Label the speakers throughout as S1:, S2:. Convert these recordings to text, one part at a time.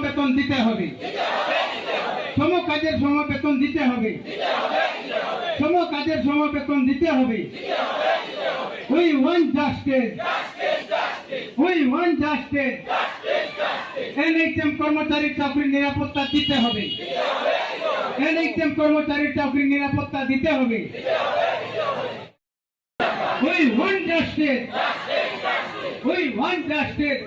S1: বেতন দিতে হবে। সম কাজের সম বেতন দিতে হবে। সম কাজের সম বেতন দিতে হবে। We want justice we want justice NHM কর্মচারীর চাকরির নিরাপত্তা দিতে হবে। এনএইচএম কর্মচারীর চাকরির নিরাপত্তা দিতে হবে। We want justice we want justice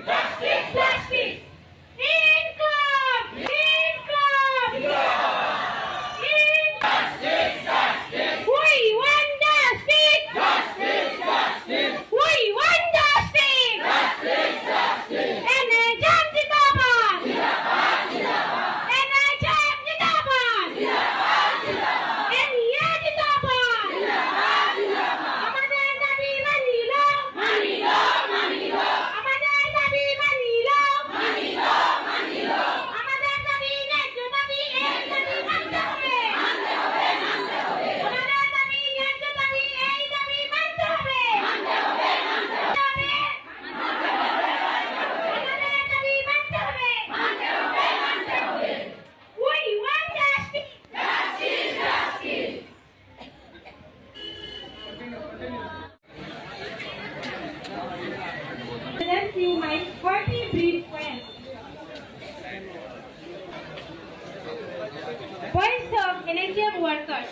S2: workers.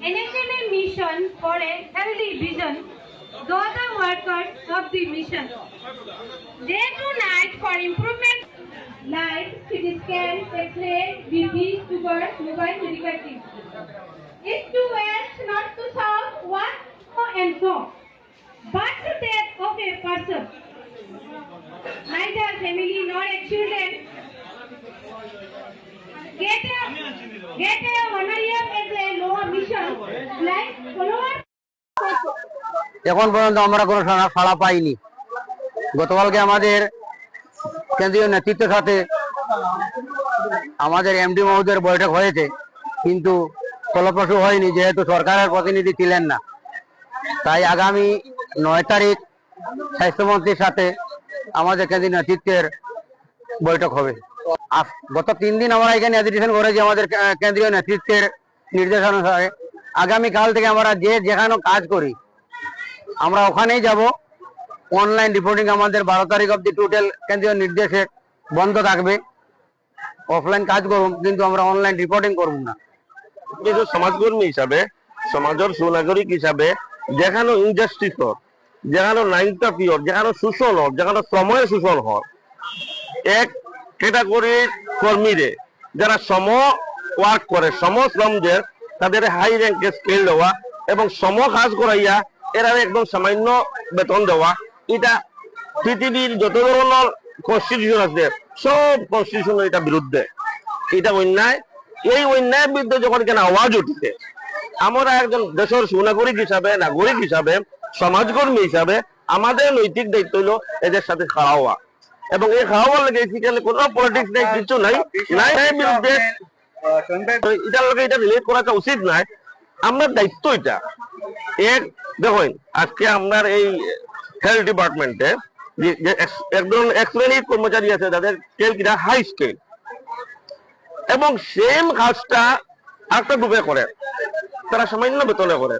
S2: NHM a mission for a healthy vision. Those are workers of the mission. Day to night for improvement. Like CT scan, X-ray, BP, sugar, mobile medical team.
S3: এখন পর্যন্ত আমরা কোনো সাড়া- পাইনি। গতকালকে আমাদের কেন্দ্রীয় নেতৃত্বের সাথে আমাদের এমডি মহোদয়ের বৈঠক হয়েছে, কিন্তু ফলপ্রসূ হয়নি, যেহেতু সরকারের প্রতিনিধি ছিলেন না। তাই আগামী নয় তারিখ স্বাস্থ্যমন্ত্রীর সাথে আমাদের কেন্দ্রীয় নেতৃত্বের বৈঠক হবে। গত তিন দিন আমরা এখানে এডুকেশন করেছি আমাদের কেন্দ্রীয় নেতৃত্বের নির্দেশানুসারে। আগামী কাল থেকে আমরা যে যেখানে কাজ করি আমরা ওখানেই যাব। অনলাইন রিপোর্টিং আমাদের বারো তারিখ অব্দি টোটাল কেন্দ্রীয় নির্দেশে বন্ধ থাকবে। অফলাইন কাজ করুন, কিন্তু আমরা অনলাইন রিপোর্টিং করব না।
S4: কিন্তু সমাজকর্মী হিসাবে, সমাজের সুনাগরিক হিসাবে, যেখানে ইনজাস্টিস হর যেখানে নাইনটা পিওর যেখানে শোষণ হর যেখানে সময় শোষণ হর এক ক্যাটাগরির কর্মীরে যারা সম ওয়ার্ক করে, সম শ্রমদের তাদের হাই র্যাঙ্কে স্কেল দেওয়া এবং সম কাজ করাইয়া এরা একদম সামান্য বেতন দেওয়া। এটা পৃথিবীর যত ধরনের কনস্টিটিউশন আছে সব কনস্টিটিউশনের এটা বিরুদ্ধে। এটা অন্যায়। এই অন্যায়ের বিরুদ্ধে যখন কেন আওয়াজ উঠছে আমরা একজন দেশের সুনাগরিক হিসাবে নাগরিক হিসাবে সমাজকর্মী হিসাবে আমাদের নৈতিক দায়িত্ব হলো এদের সাথে খাওয়া হওয়া। এবং এই খাওয়া হওয়ার লেগে এখানে কোনো পলিটিক্স নেই কিছু নাই। নাই বিরুদ্ধে। লগে এটা রিলেট করাটা উচিত নাই আমরা দায়িত্ব এটা। এক দেখুন, আজকে আপনার এই হেলথ ডিপার্টমেন্টে একজন কর্মচারী আছে তাদের স্কেল কিনা হাই স্কেল এবং সেম কাজটা গ্রুপে করে। তারা সামান্য বেতনে করে।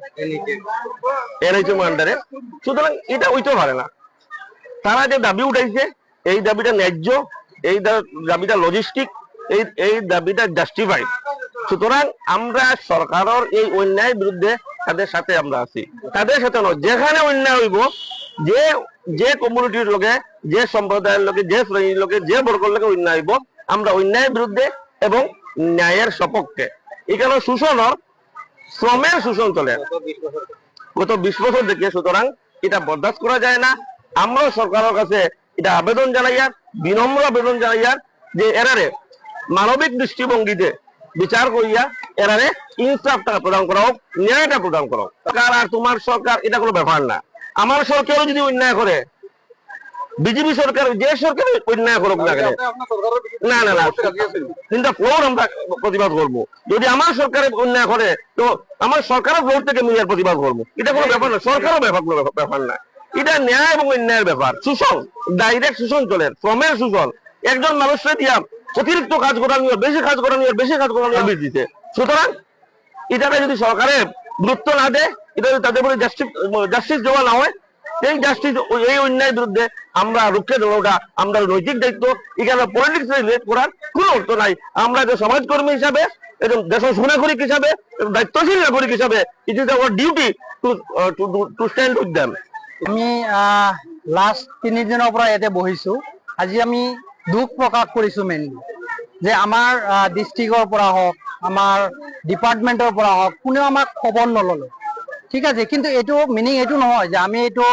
S4: এনএইচএম আন্ডারে সুতরাং এটা হইতে পারে না। তারা যে দাবি উঠাইছে, এই দাবিটা ন্যায্য, এই দাবিটা লজিস্টিক এই এই দাবিটা জাস্টিফাইড সুতরাং আমরা সরকারের এই অন্যায়ের বিরুদ্ধে তাদের সাথে আমরা আছি। তাদের সাথে নয়, যেখানে অন্যায় হইব, যে যে কমিউনিটির লোকে, যে সম্প্রদায়ের লোকে, যে শ্রেণির লোকে, যে বর্গের লোকে অন্যায় হইব, আমরা অন্যায়ের বিরুদ্ধে এবং ন্যায়ের সপক্ষে। এখানে শোষণর শ্রমের শোষণ চলে। গত বিশ বছর থেকে সুতরাং এটা বরদাস্ত করা যায় না। আমরা সরকারের কাছে এটা আবেদন জানাইয়ার বিনম্র আবেদন জানাইয়ার যে এরারে মানবিক দৃষ্টিভঙ্গিতে বিচার করিয়া এরারে ইনসাফটা প্রদান করা হোক ন্যায়টা প্রদান করা হোক সরকার আর তোমার সরকার এটা কোনো ব্যাপার না আমার সরকারও যদি অন্যায় করে বিজেপি সরকার যে সরকার অন্যায় করুক না কেন? না না না। কিন্তু ফ্লোর আমরা প্রতিবাদ করব যদি আমার সরকারে অন্যায় করে তো আমার সরকারের ফ্লোর থেকে এর প্রতিবাদ করব এটা কোনো ব্যাপার না সরকারও ব্যাপার কোনো ব্যাপার না এটা ন্যায় এবং অন্যায়ের ব্যাপার শোষণ ডাইরেক্ট শোষণ চলে। শ্রমের শোষণ একজন মানুষকে দিয়া অতিরিক্ত কাজ করানি আর বেশি কাজ করানি আর বেশি কাজ করানি আদেশ দিছে সুতরাং, এটাকে যদি সরকারে গুরুত্ব না দেয়, এটা যদি তাদের জাস্টিস দেওয়া না হয় এই জাস্টিস এই অন্যায়ের বিরুদ্ধে আমরা রুখে দেওয়াটা আমরা নৈতিক দায়িত্ব। এখানে পলিটিক্স রিলেট করার কোনো অর্থ নাই। আমরা যে সমাজকর্মী হিসাবে, এবং দেশের সুনাগরিক হিসাবে দায়িত্বশীল নাগরিক হিসাবে it is our duty to stand with them
S3: আমি লাষ্ট তিনিদিনৰ পৰা ইয়াতে বহিছো। আজি আমি দুখ প্ৰকাশ কৰিছো মেইনলি যে আমাৰ ডিষ্ট্ৰিক্টৰ পৰা হওক, আমাৰ ডিপাৰ্টমেণ্টৰ পৰা হওক, কোনেও আমাক খবৰ নললে। ঠিক আছে, কিন্তু এইটো মিনিং এইটো নহয় যে আমি এইটো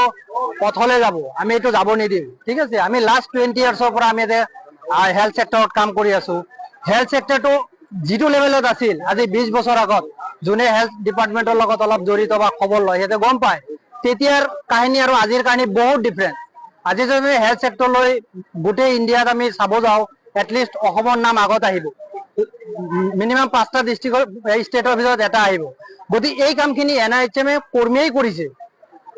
S3: পথলৈ যাব, আমি এইটো যাব নিদিম ঠিক আছে, আমি লাষ্ট টুৱেণ্টি ইয়াৰ্ছৰ পৰা আমি ইয়াতে হেল্থ ছেক্টৰত কাম কৰি আছো। হেল্থ ছেক্টৰটো যিটো লেভেলত আছিল, আজি বিশ বছৰ আগত, যোনে হেল্থ ডিপাৰ্টমেণ্টৰ লগত অলপ জড়িত বা খবৰ লয়, সিহঁতে গম পায়। তেতিয়াৰ কাহিনী আৰু আজিৰ কাহিনী বহুত ডিফাৰেণ্ট আজি যদি হেল্থ ছেক্টৰলৈ গোটেই ইণ্ডিয়াত আমি চাব যাওঁ এটলিষ্ট নাম আগত আহিব। মিনিমাম পাঁচটা ডিষ্ট্ৰিক্টৰ ষ্টেটৰ ভিতৰত এটা আহিব। গতিকে এই কামখিনি এন আই এইচ এমে কৰ্মীয়েই কৰিছে।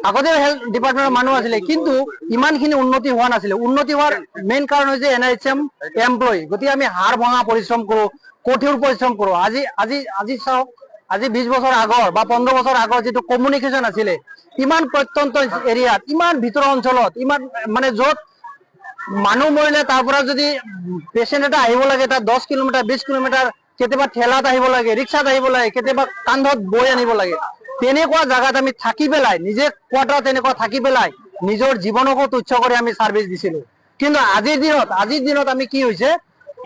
S3: আগতে হেল্থ ডিপাৰ্টমেণ্টৰ মানুহ আছিলে, কিন্তু ইমানখিনি উন্নতি হোৱা নাছিলে। উন্নতি হোৱাৰ মেইন কাৰণ হৈছে N I H M employee গতিকে আমি হাৰ ভঙা পৰিশ্ৰম কৰো, কঠোৰ পৰিশ্ৰম কৰো। আজি আজি আজি চাওক আজি বিশ বছৰ আগৰ বা পোন্ধৰ বছৰ আগৰ যিটো কমিউনিকেশ্যন আছিলে, ইমান প্ৰত্যন্ত এৰিয়াত ইমান ভিতৰৰ অঞ্চলত, ইমান মানে য'ত মানুহ মৰিলে তাৰ যদি পেচেণ্ট এটা আহিব লাগে, তাত দহ কিলোমিটাৰ, বিশ কিলোমিটাৰ, কেতিয়াবা ঠেলাত আহিব লাগে, ৰিক্সাত আহিব লাগে, কেতিয়াবা কান্ধত বৈ আনিব লাগে, তেনেকুৱা জাগাত আমি থাকি পেলাই, নিজে কোৱাৰ্টাৰ তেনেকুৱা থাকি পেলাই, নিজৰ জীৱনকো তুচ্ছ কৰি আমি চাৰ্ভিচ দিছিলো। কিন্তু আজিৰ দিনত আজিৰ দিনত আমি কি হৈছে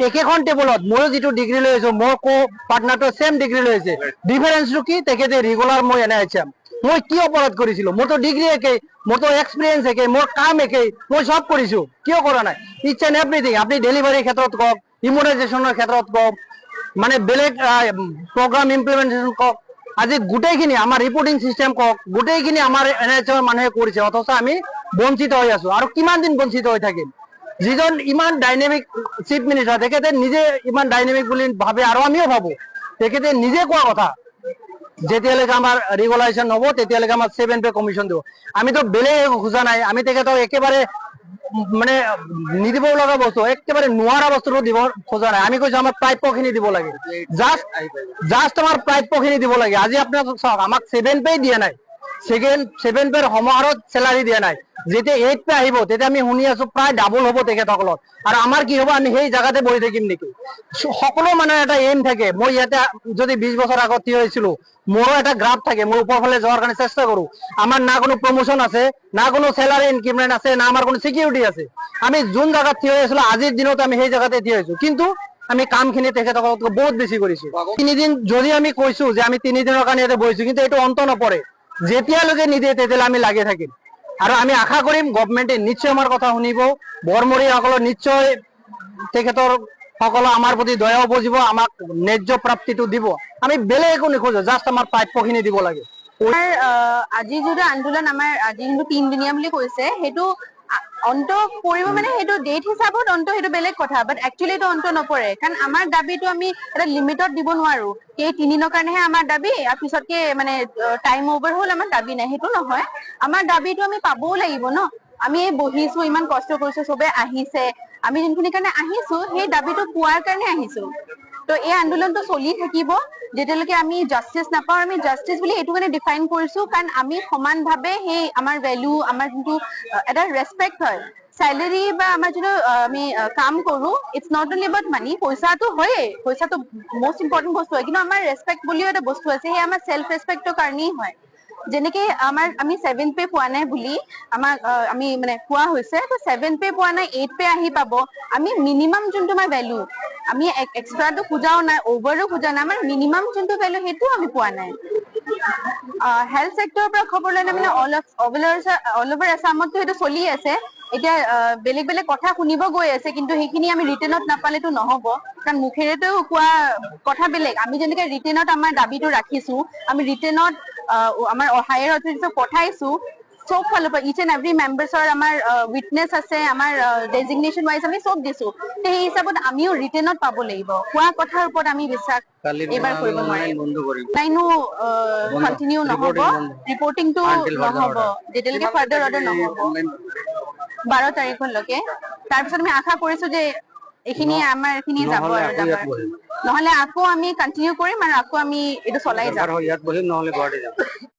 S3: একেখন টেবুলত ময়ো যিটো ডিগ্ৰী লৈ আহিছো মোৰ কো পাৰ্টনাৰটো ছেম ডিগ্ৰী লৈ আহিছে ডিফাৰেঞ্চটো কি? তেখেতে ৰেগুলাৰ মই এনে আহিছে মই কি অপৰাধ কৰিছিলো? মোৰতো ডিগ্ৰী একেই, মোৰতো এক্সপিৰিয়েঞ্চ একেই, মোৰ কাম একেই, মই চব কৰিছো। কিয় কৰা নাই? ইটছ এণ্ড এভৰিথিং আপুনি ডেলিভাৰীৰ ক্ষেত্ৰত কওক ইমিউনাইজেশ্যনৰ ক্ষেত্ৰত কওক মানে বেলেগ প্ৰগ্ৰাম ইমপ্লিমেণ্টেশ্যন কওক, আজি গোটেইখিনি আমাৰ ৰিপৰ্টিং চিষ্টেম কওক, গোটেইখিনি আমাৰ এন এইচ মানুহে কৰিছে, অথচ আমি বঞ্চিত হৈ আছো। আৰু কিমান দিন বঞ্চিত হৈ থাকিম? যিজন ইমান ডাইনেমিক চিফ মিনিষ্টাৰ তেখেতে নিজে ইমান ডাইনেমিক বুলি ভাবে আৰু আমিও ভাবো। তেখেতে নিজে কোৱা কথা যেতিয়ালৈকে আমাৰ ৰেগুলাইজেশ্যন হ'ব তেতিয়ালৈকে আমাৰ ছেভেন পে কমিশ্যন দিব। আমিতো বেলেগ একো খোজা নাই আমি তেখেতক একেবাৰে মানে নিদিব লগা বস্তু একেবাৰে নোৱাৰা বস্তুটো দিব খোজা নাই। আমি কৈছো আমাৰ প্ৰাপ্যখিনি দিব লাগে। জাষ্ট জাষ্ট আমাৰ প্ৰাপ্যখিনি দিব লাগে। আজি আপোনাক চাওক আমাক ছেভেন পে দিয়া নাই। ছেকেণ্ড ছেভেন পেৰ সমাহাৰত চেলাৰী দিয়া নাই। যেতিয়া এইট পে আহিব আমি শুনি আছো প্ৰায় ডাবল হ'ব তেখেতসকলৰ। আৰু আমাৰ কি হ'ব, আমি সেই জাগাতে বহি থাকিম নেকি? সকলো মানুহৰ এটা এইম থাকে। মই ইয়াতে যদি বিশ বছৰ আগত থিয় হৈছিলো, মোৰো এটা গ্ৰাফ থাকে। মই ওপৰ ফালে যোৱাৰ কাৰণে চেষ্টা কৰো। আমাৰ না কোনো প্ৰমোচন আছে, না কোনো চেলাৰী ইনক্ৰিমেণ্ট আছে, না আমাৰ কোনো চিকিউৰিটি আছে। আমি যোন জাগাত থিয় হৈ আছিলো, আজিৰ দিনত আমি সেই জাগাতে থিয় হৈছো। কিন্তু আমি কামখিনি তেখেতসকলতকৈ বহুত বেছি কৰিছো। তিনিদিন, যদি আমি কৈছো যে আমি তিনিদিনৰ কাৰণে ইয়াতে বহিছো, কিন্তু এইটো অন্ত নপৰে। যেতিয়ালৈকে নিদিয়ে তেতিয়াহ'লে আমি লাগি থাকিম। আৰু আমি আশা কৰিম গভমেণ্টে নিশ্চয় আমাৰ কথা শুনিব। বৰমৰীয়াসকলৰ নিশ্চয় তেখেতৰ সকলো আমাৰ প্ৰতি দয়াও বুজিব, আমাক ন্যায্য প্ৰাপ্তিটো দিব। আমি বেলেগ একো নোখোজো জাষ্ট আমাৰ প্ৰাপ্যখিনি দিব লাগে।
S5: আজি যিটো আন্দোলন, আমাৰ আজি যোনটো তিনিদিনীয়া বুলি কৈছে, সেইটো অন্ত পৰিব মানে সেইটো ডেট হিচাপত অন্ত সেইটো বেলেগ কথা বাট একচুৱেলি এইটো অন্ত নপৰে। কাৰণ আমাৰ দাবীটো আমি এটা লিমিটত দিব নোৱাৰো। এই তিনিদিনৰ কাৰণেহে আমাৰ দাবী আৰু পিছতকে মানে টাইম অভাৰ হ'ল আমাৰ দাবী নাই। সেইটো নহয়। আমাৰ দাবীটো আমি পাবও লাগিব ন? আমি এই বহিছো ইমান কষ্ট কৰিছো চবে আহিছে। আমি যোনখিনি কাৰণে আহিছো সেই দাবীটো পোৱাৰ কাৰণে আহিছো। তো এই আন্দোলনটো চলি থাকিব। যেতিয়ালৈকে আমি জাষ্টিচ নাপাওঁ আমি জাষ্টিচ বুলি এইটো কাৰণে ডিফাইন কৰিছো কাৰণ আমি সমানভাৱে সেই আমাৰ ভেলু আমাৰ যোনটো এটা ৰেচপেক্ট হয় চেলেৰি বা আমাৰ যোনটো আমি কাম কৰো it's not only about money পইচাটো হয়েই পইচাটো মষ্ট ইম্পৰ্টেণ্ট বস্তু হয় কিন্তু আমাৰ ৰেচপেক্ট বুলিও এটা বস্তু আছে সেই আমাৰ চেল্ফ ৰেচপেক্টৰ কাৰণেই হয়। যেনেকে আমাৰ আমি ছেভেন পে পোৱা নাই বুলি আমাক আমি মানে কোৱা হৈছে তো ছেভেন পে পোৱা নাই এইট পে আহি পাব। আমি মিনিমাম যোনটো আমাৰ ভেলু আমি এক্সট্ৰাটো খোজাও নাই অভাৰো খোজা নাই আমাৰ মিনিমাম যোনটো ভেলু সেইটোও আমি পোৱা নাই। হেল্থ ছেক্টৰৰ পৰা খবৰ ল'লে মানে অল অভাৰ আছামততো সেইটো চলি আছে। এতিয়া বেলেগ বেলেগ কথা শুনিব গৈ আছে কিন্তু সেইখিনি আমি ৰিটেনত নাপালেতো নহ'ব। কাৰণ মুখেৰেতো কোৱা কথা বেলেগ। আমি যেনেকে ৰিটেনত আমাৰ দাবীটো ৰাখিছো আমি ৰিটেনত আমাৰ হায়াৰ অথৰিটিক পঠাইছো চব ফালৰ পৰা ইচ এণ্ড এভৰি মেম্বাৰ্ছৰ আমাৰ উইটনেছ আছে আমাৰ ডেজিগনেশ্যন ৱাইজ আমি চব দিছো। সেই হিচাপত আমিও ৰিটেনত পাব লাগিব। কোৱা কথাৰ ওপৰত আমি বিশ্বাস এইবাৰ কৰিব নোৱাৰিম। লাইনো কণ্টিনিউ নহ'ব। ৰিপৰ্টিংটো নহ'ব। যেতিয়ালৈকে ফাৰ্দাৰ অৰ্ডাৰ নহ'ব। বাৰ তাৰিখলৈকে। তাৰপিছত আমি আশা কৰিছো যে এইখিনি আমাৰ এইখিনি যাব আৰু।
S2: বহিম
S5: নহলে আকৌ আমি কন্টিনিউ কৰিম আৰু আকৌ আমি এইটো চলাই যাম
S2: আৰু ইয়াত বহিম নহ'লে গুৱাহাটী যাম